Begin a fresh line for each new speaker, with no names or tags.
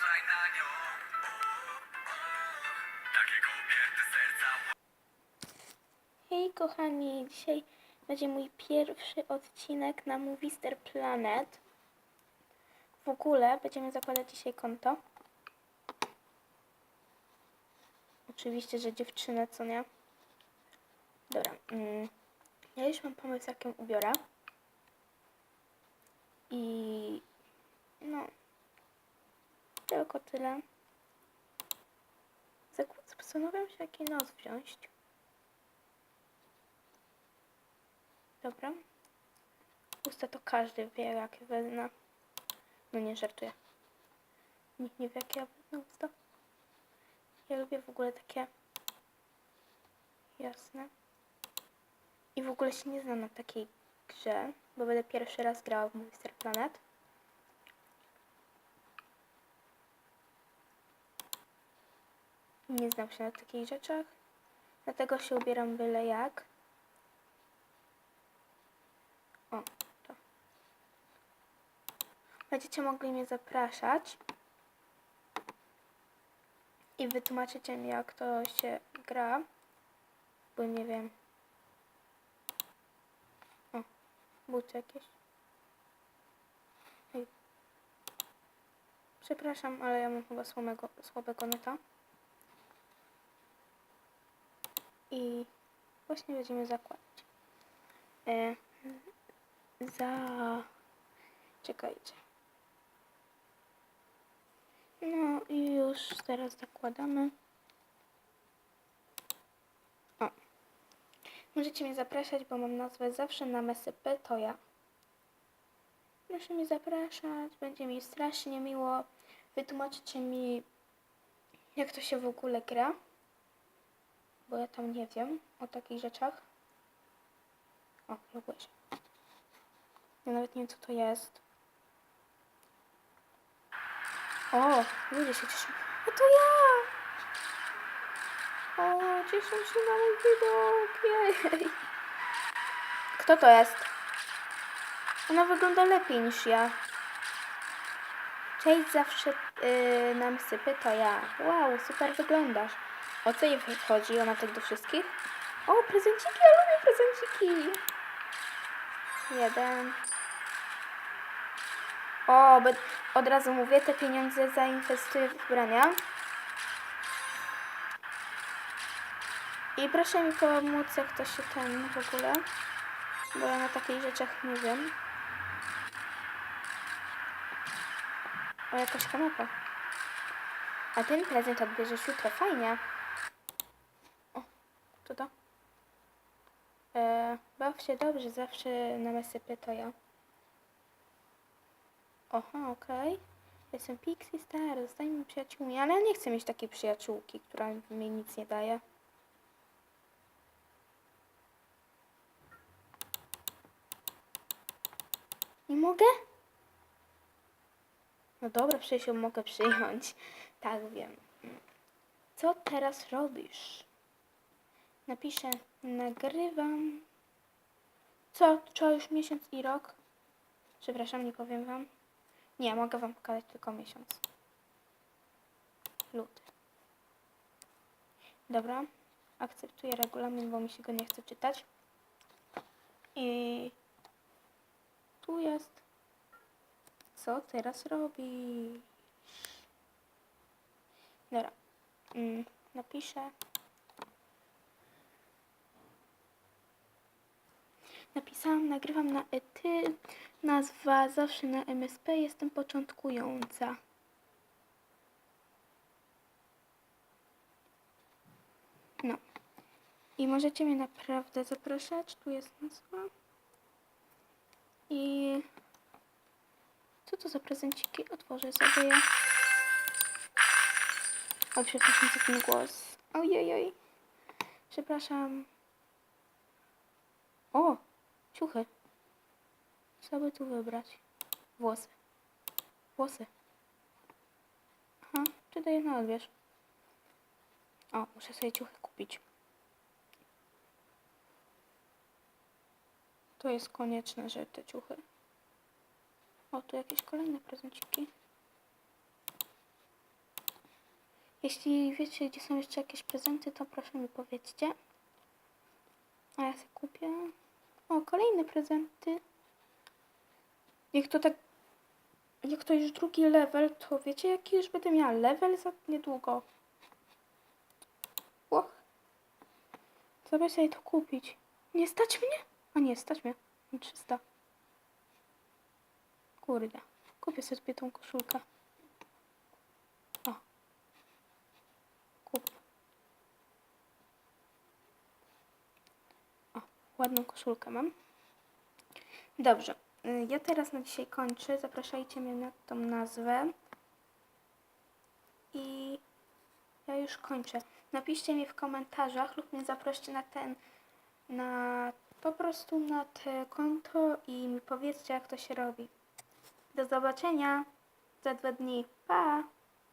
uważaj na nią. Takie kobiety serca
Hej kochani, dzisiaj będzie mój pierwszy odcinek na Movister Planet. W ogóle będziemy zakładać dzisiaj konto. Oczywiście, że dziewczynę, co nie? Dobra, mm, ja już mam pomysł, jak ją ubiorę. I no, tylko tyle. Zastanawiam się, jaki nos wziąć. Dobra. Usta to każdy wie, jakie wezmę. No nie żartuję. Nikt nie wie, jakie ja wezmę usta. Ja lubię w ogóle takie jasne. I w ogóle się nie znam na takiej grze, bo będę pierwszy raz grała w Monster Planet. Nie znam się na takich rzeczach, dlatego się ubieram byle jak. O, to. Będziecie mogli mnie zapraszać i wytłumaczycie mi, jak to się gra, bo nie wiem. O, buty jakieś. Przepraszam, ale ja mam chyba słabego, słabego neta. I właśnie będziemy zakładać. E, za... Czekajcie. No i już teraz zakładamy. O. Możecie mnie zapraszać, bo mam nazwę zawsze na MSP, to ja. Proszę mnie zapraszać, będzie mi strasznie miło. Wytłumaczycie mi, jak to się w ogóle gra. Bo ja tam nie wiem o takich rzeczach. O, loguje się. Ja nawet nie wiem, co to jest. O, ludzie się cieszą. A to ja! O, cieszę się na mój widok. Jej. Kto to jest? Ona wygląda lepiej niż ja. Cześć, zawsze yy, nam sypy, to ja. Wow, super wyglądasz. O co jej chodzi? Ona tak do wszystkich? O, prezenciki, ja lubię prezenciki. Jeden. O, od razu mówię, te pieniądze zainwestuję w ubrania. I proszę mi pomóc, jak to się ten w ogóle, bo ja na takich rzeczach nie wiem. O, jakaś kanapa. A ten prezent odbierzesz jutro, fajnie. O, co to? E, baw się dobrze, zawsze na MSP to ja. Aha, okej. Jestem Pixie Star, zostańmy przyjaciółmi, ale ja nie chcę mieć takiej przyjaciółki, która mi nic nie daje. Nie mogę? No dobra, przecież ją mogę przyjąć. Tak, wiem. Co teraz robisz? Napiszę, nagrywam. Co? Trzeba już miesiąc i rok? Przepraszam, nie powiem wam. Nie, mogę wam pokazać tylko miesiąc. Luty. Dobra. Akceptuję regulamin, bo mi się go nie chce czytać. I tu jest. Co teraz robisz? Dobra. Mm, napiszę. Napisałam, nagrywam na ety. Nazwa zawsze na MSP. Jestem początkująca. No. I możecie mnie naprawdę zapraszać. Tu jest nazwa. I co to za prezenciki? Otworzę sobie je. O, przepraszam za ten głos. Ojej, Przepraszam. O, ciuchy. Co by tu wybrać? Włosy. Włosy. Aha, daję na odbierz? O, muszę sobie ciuchy kupić. To jest konieczne, że te ciuchy. O, tu jakieś kolejne prezenciki. Jeśli wiecie, gdzie są jeszcze jakieś prezenty, to proszę mi powiedzcie. A ja sobie kupię. O, kolejne prezenty. Jak to tak. Jak to już drugi level, to wiecie, jaki już będę miała level za niedługo. Och. Trzeba sobie to kupić. Nie stać mnie? A nie, stać mnie. Mam 300. Kurde. Kupię sobie tą koszulkę. O. Kup. O, ładną koszulkę mam. Dobrze. y, Ja teraz na dzisiaj kończę. Zapraszajcie mnie na tą nazwę. I ja już kończę. Napiszcie mi w komentarzach lub mnie zaproście na ten, na po prostu na te konto i mi powiedzcie jak to się robi. Do zobaczenia za dwa dni. Pa!